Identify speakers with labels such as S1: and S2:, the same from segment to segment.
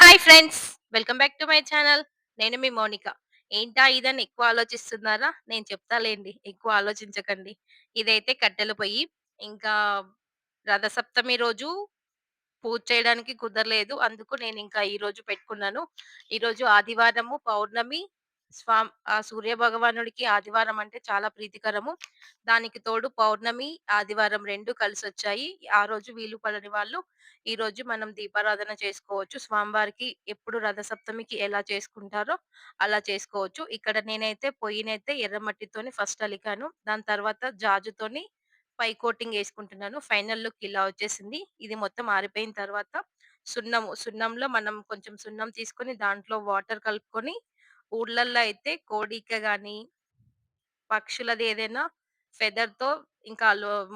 S1: Hi friends! Welcome back to my channel. నేను మీ మౌనిక. ఏంటా ఇదని ఎక్కువ ఆలోచిస్తున్నారా? నేను చెప్తాలేండి. ఎక్కువ ఆలోచించకండి. ఇదైతే కట్టెల పొయ్యి. ఇంకా రథసప్తమి రోజు పూజ చేయడానికి కుదరలేదు. అందుకు నేను ఇంకా ఈ ఈరోజు పెట్టుకున్నాను. ఈరోజు ఆదివారము, పౌర్ణమి, స్వాం ఆ సూర్య భగవానుడికి ఆదివారం అంటే చాలా ప్రీతికరము. దానికి తోడు పౌర్ణమి, ఆదివారం రెండు కలిసి వచ్చాయి ఆ రోజు వీలు పడని వాళ్ళు ఈ రోజు మనం దీపారాధన చేసుకోవచ్చు. స్వామివారికి ఎప్పుడు రథసప్తమికి ఎలా చేసుకుంటారో అలా చేసుకోవచ్చు. ఇక్కడ నేనైతే పొయ్యినైతే ఎర్రమట్టితోని ఫస్ట్ అలికాను. దాని తర్వాత జాజుతోని పై కోటింగ్ వేసుకుంటున్నాను ఫైనల్ లుక్ ఇలా వచ్చేసింది. ఇది మొత్తం ఆరిపోయిన తర్వాత సున్నము, సున్నంలో మనం కొంచెం సున్నం తీసుకొని దాంట్లో వాటర్ కలుపుకొని ఊర్లల్లో అయితే కోడిక గాని, పక్షులది ఏదైనా ఫెదర్తో ఇంకా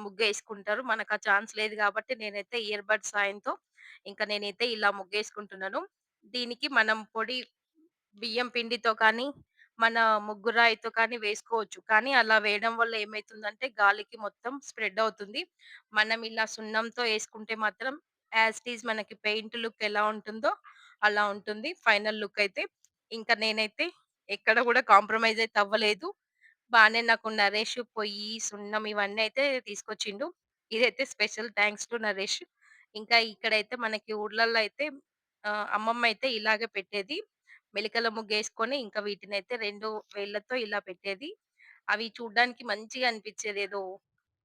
S1: ముగ్గేసుకుంటారు మనకు ఆ ఛాన్స్ లేదు కాబట్టి నేనైతే ఇయర్ బడ్స్ సాయంతో ఇంకా నేనైతే ఇలా ముగ్గేసుకుంటున్నాను. దీనికి మనం పొడి బియ్యం పిండితో కానీ, మన ముగ్గు రాయితో కానీ వేసుకోవచ్చు. కానీ అలా వేయడం వల్ల ఏమైతుందంటే గాలికి మొత్తం స్ప్రెడ్ అవుతుంది. మనం ఇలా సున్నంతో వేసుకుంటే మాత్రం యాజ్ ఇట్ ఈజ్ మనకి పెయింట్ లుక్ ఎలా ఉంటుందో అలా ఉంటుంది. ఫైనల్ లుక్ అయితే. ఇంకా నేనైతే ఎక్కడ కూడా కాంప్రమైజ్ అయితే అవ్వలేదు. బానే నాకు నరేష్ పొయ్యి, సున్నం ఇవన్నీ అయితే తీసుకొచ్చిండు. ఇదైతే స్పెషల్ థాంక్స్ టు నరేష్. ఇంకా ఇక్కడైతే మనకి ఊర్లల్లో అయితే ఆహ్, అమ్మమ్మ అయితే ఇలాగే పెట్టేది. మెలికల ముగ్గేసుకొని ఇంకా వీటినైతే 2 వేళ్ళతో ఇలా పెట్టేది. అవి చూడ్డానికి మంచిగా అనిపిచ్చేది. ఏదో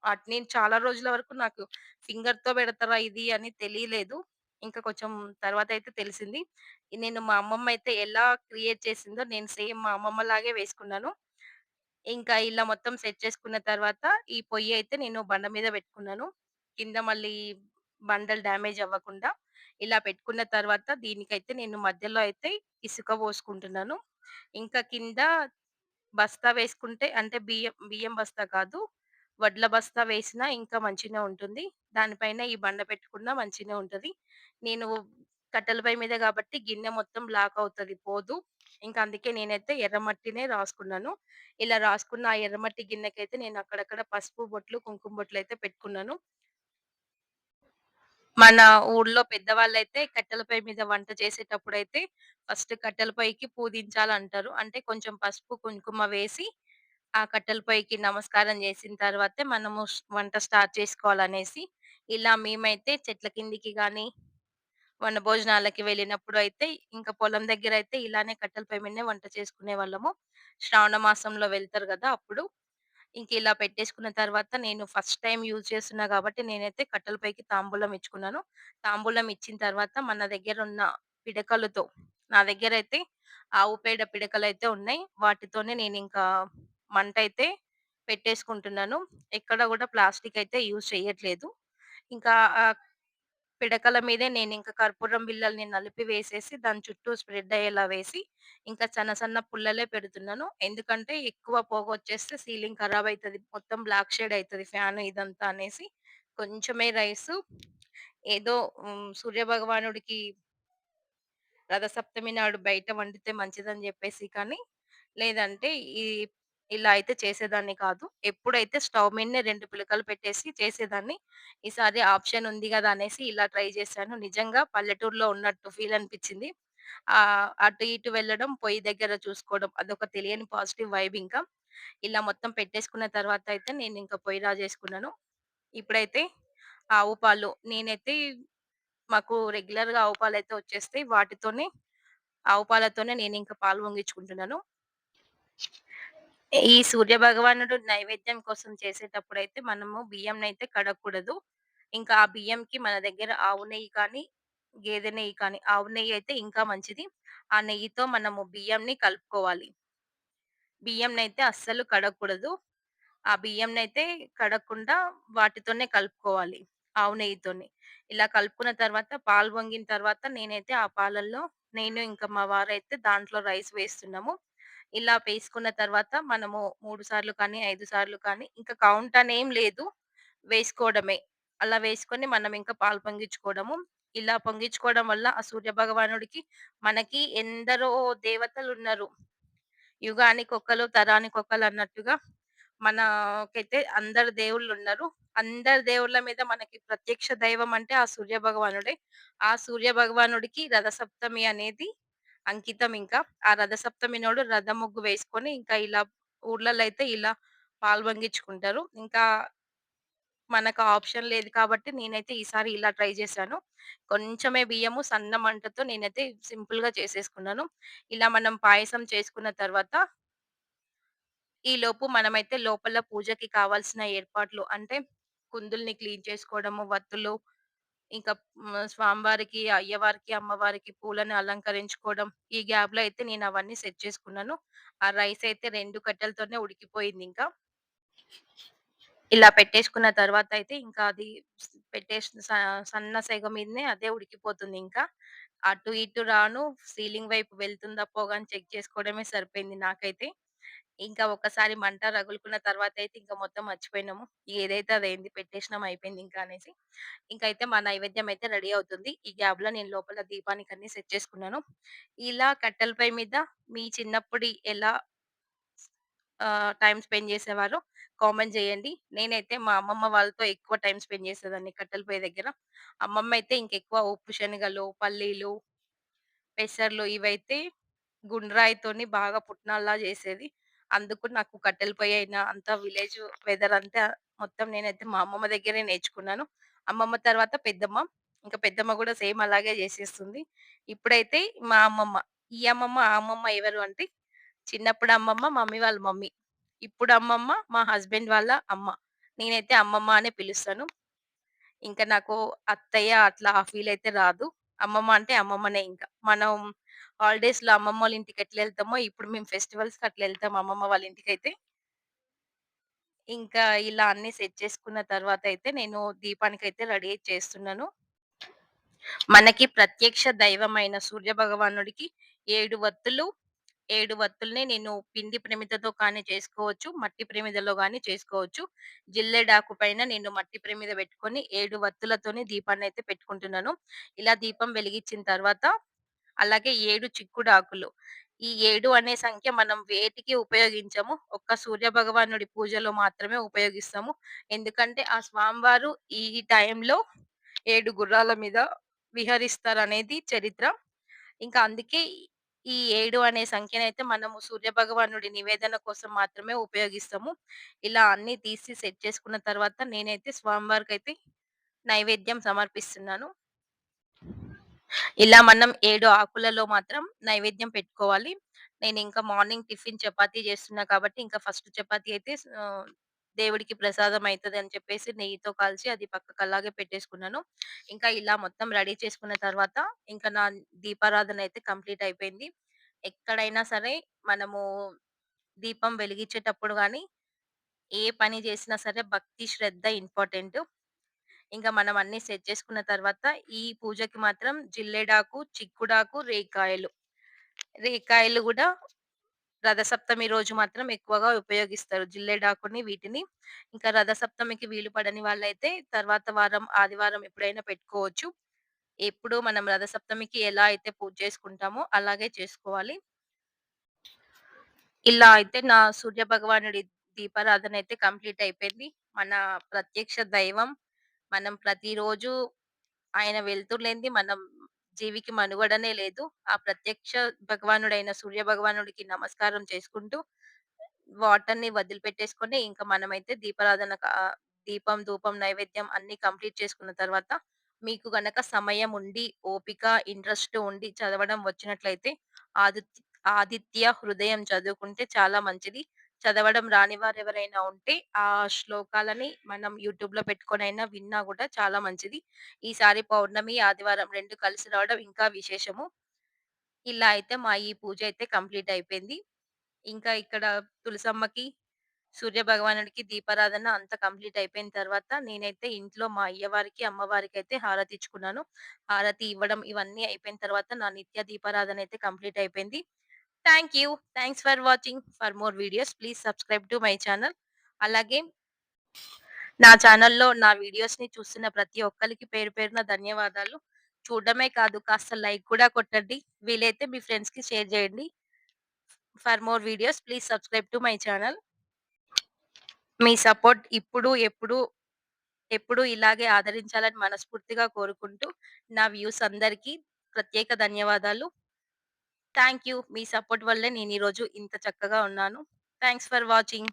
S1: అట్ నేను చాలా రోజుల వరకు నాకు ఫింగర్‌తో పెడతారా ఇది అని తెలియలేదు. ఇంకా కొంచెం తర్వాత అయితే తెలిసింది. నేను మా అమ్మమ్మ అయితే ఎలా క్రియేట్ చేసిందో నేను సేమ్ మా అమ్మమ్మ లాగే వేసుకున్నాను. ఇంకా ఇలా మొత్తం సెట్ చేసుకున్న తర్వాత ఈ పొయ్యి అయితే నేను బండ మీద పెట్టుకున్నాను. కింద మళ్ళీ బండలు డ్యామేజ్ అవ్వకుండా. ఇలా పెట్టుకున్న తర్వాత దీనికైతే నేను మధ్యలో అయితే ఇసుక పోసుకుంటున్నాను. ఇంకా కింద బస్తా వేసుకుంటే అంటే బియ్యం బియ్యం బస్తా కాదు. వడ్ల బస్తా వేసినా ఇంకా మంచిగా ఉంటుంది. దానిపైన ఈ బండ పెట్టుకున్నా మంచిగా ఉంటది. నేను కట్టెల మీద కాబట్టి గిన్నె మొత్తం బ్లాక్ అవుతుంది పోదు. ఇంకా అందుకే నేనైతే ఎర్రమట్టినే రాసుకున్నాను. ఇలా రాసుకున్న ఆ ఎర్రమట్టి గిన్నెకైతే నేను అక్కడక్కడ పసుపు బొట్లు, కుంకుమ బొట్లు అయితే పెట్టుకున్నాను. మన ఊర్లో పెద్దవాళ్ళైతే కట్టెల కట్టెలపై మీద వంట చేసేటప్పుడు అయితే ఫస్ట్ కట్టెలపైకి పొయ్యికి పూజించాలంటారు. అంటే కొంచెం పసుపు, కుంకుమ వేసి ఆ కట్టెల పొయ్యికి నమస్కారం చేసిన తర్వాతే మనము స్ వంట స్టార్ట్ చేసుకోవాలనేసి. ఇలా మేమైతే చెట్ల కిందికి గాని, వనభోజనాలకి వెళ్ళినప్పుడు అయితే ఇంకా పొలం దగ్గర అయితే ఇలానే కట్టెల పొయ్యి మీదనే వంట చేసుకునే వాళ్ళము శ్రావణ మాసంలో వెళ్తారు కదా అప్పుడు. ఇంక ఇలా పెట్టేసుకున్న తర్వాత నేను ఫస్ట్ టైం యూజ్ చేస్తున్నా కాబట్టి నేనైతే కట్టెల పొయ్యికి తాంబూలం ఇచ్చుకున్నాను. తాంబూలం ఇచ్చిన తర్వాత మన దగ్గర ఉన్న పిడకలతో నా దగ్గర అయితే ఆవు పేడ పిడకలు అయితే ఉన్నాయి. వాటితోనే నేను ఇంకా మంట అయితే పెట్టేసుకుంటున్నాను. ఎక్కడ కూడా ప్లాస్టిక్ అయితే యూజ్ చేయట్లేదు. ఇంకా పిడకల మీదే నేను ఇంకా కర్పూరం బిళ్ళల్ని నలిపి వేసేసి దాని చుట్టూ స్ప్రెడ్ అయ్యేలా వేసి, ఇంకా చిన్న సన్న పుల్లలే పెడుతున్నాను. ఎందుకంటే ఎక్కువ పొగ వచ్చేస్తే సీలింగ్ ఖరాబ్ అవుతుంది మొత్తం బ్లాక్ షేడ్ అవుతుంది ఫ్యాన్ ఇదంతా అనేసి కొంచెమే రైస్ ఏదో సూర్య భగవానుడికి రథసప్తమి నాడు బయట వండితే మంచిదని చెప్పేసి కానీ, లేదంటే ఈ ఇలా అయితే చేసేదాన్ని కాదు. ఎప్పుడైతే స్టవ్ మీదనే 2 పిలకలు పెట్టేసి చేసేదాన్ని. ఈసారి ఆప్షన్ ఉంది గదా! అనేసి ఇలా ట్రై చేశాను. నిజంగా పల్లెటూరులో ఉన్నట్టు ఫీల్ అనిపిచ్చింది. ఆహ్, అటు ఇటు వెళ్ళడం, పొయ్యి దగ్గర చూసుకోవడం అదొక తెలియని పాజిటివ్ వైబ్ ఇంకా. ఇలా మొత్తం పెట్టేసుకున్న తర్వాత అయితే నేనింక పొయ్యి రాజేసుకున్నాను. ఇప్పుడైతే ఆవు పాలు నేనైతే మాకు రెగ్యులర్‌గా ఆవు పాలైతే వచ్చేస్తాయి. వాటితోనే ఆవు పాలతోనే నేనింక పాలు పొంగించుకుంటున్నాను. ఈ సూర్య భగవానుడు నైవేద్యం కోసం చేసేటప్పుడు అయితే మనము బియ్యం అయితే కడగకూడదు. ఇంకా ఆ బియ్యంకి మన దగ్గర ఆవు నెయ్యి కానీ, గేదె నెయ్యి కానీ ఆవు నెయ్యి అయితే ఇంకా మంచిది. ఆ నెయ్యితో మనము బియ్యంని కలుపుకోవాలి. బియ్యం అయితే అస్సలు కడగకూడదు. ఆ బియ్యం అయితే కడగకుండా వాటితోనే కలుపుకోవాలి. ఆవు నెయ్యితోని. ఇలా కలుపుకున్న తర్వాత పాలు వంగిన తర్వాత నేనైతే ఆ పాలల్లో నేను ఇంకా మా వారైతే దాంట్లో రైస్ వేస్తున్నాము. ఇలా వేసుకున్న తర్వాత మనము మూడు సార్లు కానీ, ఐదు సార్లు కానీ ఇంకా కౌంట్ అనేం లేదు. వేసుకోవడమే. అలా వేసుకొని మనం ఇంకా పాలు పొంగించుకోవడము. ఇలా పొంగించుకోవడం వల్ల ఆ సూర్య భగవానుడికి మనకి ఎందరో దేవతలు ఉన్నారు యుగానికి ఒకరు తరానికి ఒకరు అన్నట్టుగా మనకైతే అందరు దేవుళ్ళు ఉన్నారు అందరి దేవుళ్ళ మీద మనకి ప్రత్యక్ష దైవం అంటే ఆ సూర్య భగవానుడే. ఆ సూర్య భగవానుడికి రథసప్తమి అనేది అంకితం ఇంకా. ఆ రథసప్తమి నాడు రథ ముగ్గు వేసుకొని ఇంకా ఇలా ఊర్లలో అయితే ఇలా పాల్పొంగించుకుంటారు. ఇంకా మనకు ఆప్షన్ లేదు కాబట్టి నేనైతే ఈసారి ఇలా ట్రై చేశాను. కొంచెమే బియ్యము సన్న మంటతో నేనైతే సింపుల్గా చేసేసుకున్నాను. ఇలా మనం పాయసం చేసుకున్న తర్వాత ఈలోపు మనమైతే లోపల పూజకి కావాల్సిన ఏర్పాట్లు అంటే కుందుల్ని క్లీన్ చేసుకోవడము, వత్తులు ఇంకా హ్మ్, స్వామివారికి, అయ్యవారికి, అమ్మవారికి పూలను అలంకరించుకోవడం. ఈ గ్యాప్‌లో అయితే నేను అవన్నీ సెట్ చేసుకున్నాను. ఆ రైస్ అయితే 2 కట్టెలతోనే ఉడికిపోయిందింకా. ఇలా పెట్టేసుకున్న తర్వాత అయితే ఇంకా అది స్ పెట్టేసిన స సన్న సెగ మీదనే అదే ఉడికిపోతుందింకా. అటు ఇటు రాను సీలింగ్ వైపు వెళ్తుందా పోగా అని చెక్ చేసుకోవడమే సరిపోయింది నాకైతే. ఇంకా ఒక్కసారి మంట రగులుకున్న తర్వాత అయితే ఇంకా మొత్తం మర్చిపోయినాము. ఏదైతే అదేంది పెట్టేసినాం అయిపోయింది ఇంకా అనేసి. ఇంకా అయితే మా నైవేద్యం అయితే రెడీ అవుతుంది. ఈ గ్యాప్‌లో నేను లోపల దీపానికి అన్ని సెట్ చేసుకున్నాను. ఇలా కట్టెలపై మీద మీ చిన్నప్పుడు ఎలా టైం స్పెండ్ చేసేవారో కామెంట్ చేయండి. నేనైతే మా అమ్మమ్మ వాళ్ళతో ఎక్కువ టైం స్పెండ్ చేసేదాన్ని కట్టెలపై దగ్గర. అమ్మమ్మ అయితే ఇంకెక్కువ ఉప్పు శనగలు, పల్లీలు, పెసర్లు ఇవైతే గుండ్రాయితోని బాగా పుట్నాల్లా చేసేది. అందుకు నాకు కట్టెల పొయ్యి అయినా అంతా విలేజ్ వెదర్ అంతా మొత్తం నేనైతే మా అమ్మమ్మ దగ్గరే నేర్చుకున్నాను. అమ్మమ్మ తర్వాత పెద్దమ్మ. ఇంకా పెద్దమ్మ కూడా సేమ్ అలాగే చేసేస్తుంది. ఇప్పుడైతే మా అమ్మమ్మ. ఈ అమ్మమ్మ, ఆ అమ్మమ్మ ఎవరు అంటే చిన్నప్పుడు అమ్మమ్మ, మమ్మీ వాళ్ళ మమ్మీ. ఇప్పుడు అమ్మమ్మ, మా హస్బెండ్ వాళ్ళ అమ్మ. నేనైతే అమ్మమ్మ అనే పిలుస్తాను. ఇంకా నాకు అత్తయ్య అట్లా ఆ ఫీల్ అయితే రాదు. అమ్మమ్మ అంటే అమ్మమ్మనే ఇంకా మనం హాలిడేస్లో అమ్మమ్మ వాళ్ళ ఇంటికి ఎట్లా వెళ్తామో ఇప్పుడు మేము ఫెస్టివల్స్‌కి అట్లా వెళ్తాం అమ్మమ్మ వాళ్ళ ఇంటికి అయితే ఇంకా ఇలా అన్ని సెట్ చేసుకున్న తర్వాత అయితే నేను దీపానికి అయితే రెడీ చేస్తున్నాను. మనకి ప్రత్యక్ష దైవమైన సూర్య భగవానుడికి ఏడు వత్తులు ఏడు వత్తుల్ని నేను పిండి ప్రమిదతో కానీ చేసుకోవచ్చు. మట్టి ప్రమిదలో కానీ చేసుకోవచ్చు. జిల్లెడాకు పైన నేను మట్టి ప్రమిద పెట్టుకొని 7 వత్తులతోని దీపాన్నయితే పెట్టుకుంటున్నాను. ఇలా దీపం వెలిగించిన తర్వాత అలాగే ఏడు చిక్కుడాకులు. ఈ ఏడు అనే సంఖ్య మనం వేటికి ఉపయోగించము. ఒక్క సూర్య భగవానుడి పూజలో మాత్రమే ఉపయోగిస్తాము. ఎందుకంటే ఆ స్వామివారు ఈ టైంలో ఏడు గుర్రాల మీద విహరిస్తారనేది చరిత్ర. ఇంకా అందుకే ఈ ఏడు అనే సంఖ్యనైతే మనము సూర్య భగవానుడి నివేదన కోసం మాత్రమే ఉపయోగిస్తాము. ఇలా అన్ని తీసి సెట్ చేసుకున్న తర్వాత నేనైతే స్వామివారికైతే నైవేద్యం సమర్పిస్తున్నాను. ఇలా మనం ఏడు ఆకులలో మాత్రం నైవేద్యం పెట్టుకోవాలి. నేను ఇంకా మార్నింగ్ టిఫిన్ చపాతీ చేస్తున్నా కాబట్టి ఇంకా ఫస్ట్ చపాతీ అయితే దేవుడికి ప్రసాదం అవుతుంది అని చెప్పేసి నెయ్యితో కాల్చి అది పక్కకు అలాగే పెట్టేసుకున్నాను. ఇంకా ఇలా మొత్తం రెడీ చేసుకున్న తర్వాత ఇంకా నా దీపారాధన అయితే కంప్లీట్ అయిపోయింది. ఎక్కడైనా సరే మనము దీపం వెలిగించేటప్పుడు కానీ ఏ పని చేసినా సరే భక్తి, శ్రద్ధ ఇంపార్టెంట్ ఇంకా మనం అన్ని సెట్ చేసుకున్న తర్వాత ఈ పూజకి మాత్రం జిల్లేడాకు, చిక్కుడాకు, రేకాయలు రేకాయలు కూడా రథసప్తమి రోజు మాత్రం ఎక్కువగా ఉపయోగిస్తారు. జిల్లేడాకుని వీటిని. ఇంకా రథసప్తమికి వీలు పడని వాళ్ళైతే తర్వాత వారం ఆదివారం ఎప్పుడైనా పెట్టుకోవచ్చు. ఎప్పుడు మనం రథసప్తమికి ఎలా అయితే పూజ చేసుకుంటామో అలాగే చేసుకోవాలి. ఇలా అయితే నా సూర్య భగవానుడి దీపారాధన అయితే కంప్లీట్ అయిపోయింది. మన ప్రత్యక్ష దైవం. మనం ప్రతిరోజు ఆయన వెళ్తుండేది మనం జీవికి మనుగడనే లేదు. ఆ ప్రత్యక్ష భగవానుడైన సూర్య భగవానుడికి నమస్కారం చేసుకుంటూ వాటర్‌ని వదిలిపెట్టేసుకొని ఇంకా మనమైతే దీపారాధన దీపం, ధూపం, నైవేద్యం అన్ని కంప్లీట్ చేసుకున్న తర్వాత మీకు గనక సమయం ఉండి, ఓపిక, ఇంట్రెస్ట్ ఉండి చదవడం వచ్చినట్లయితే ఆదిత్ ఆదిత్య హృదయం చదువుకుంటే చాలా మంచిది. చదవడం రాని వారెవరైనా ఉంటే ఆ శ్లోకాలని మనం యూట్యూబ్‌లో పెట్టుకొనైనా విన్నా కూడా చాలా మంచిది. ఈసారి పౌర్ణమి, ఆదివారం రెండు కలిసి రావడం ఇంకా విశేషము. ఇలా అయితే మా ఈ పూజ అయితే కంప్లీట్ అయిపోయింది. ఇంకా ఇక్కడ తులసమ్మకి, సూర్య భగవానుడికి దీపారాధన అంత కంప్లీట్ అయిపోయిన తర్వాత నేనైతే ఇంట్లో మా అయ్యవారికి, అమ్మవారికి అయితే హారతి ఇచ్చుకున్నాను. హారతి ఇవ్వడం ఇవన్నీ అయిపోయిన తర్వాత నా నిత్య దీపారాధన అయితే కంప్లీట్ అయిపోయింది. Thank you. Thanks for watching. For more videos please subscribe to my channel. అలాగే నా ఛానల్‌లో నా వీడియోస్‌ని చూస్తున్న ప్రతి ఒక్కరికి పేరు పేరున ధన్యవాదాలు. చూడడమే కాదు కాస్త లైక్ కూడా కొట్టండి. వీలైతే మీ ఫ్రెండ్స్‌కి షేర్ చేయండి. For more videos please subscribe to my channel. Me support ఇప్పుడు, ఎప్పుడు, ఎప్పుడు ఇలాగే ఆదరించాలని మనస్ఫూర్తిగా కోరుకుంటూ, నా వ్యూస్ అందరికీ ప్రత్యేక ధన్యవాదాలు. Thank you. మీ సపోర్ట్ వల్లే నేను ఈరోజు ఇంత చక్కగా ఉన్నాను. Thanks for watching.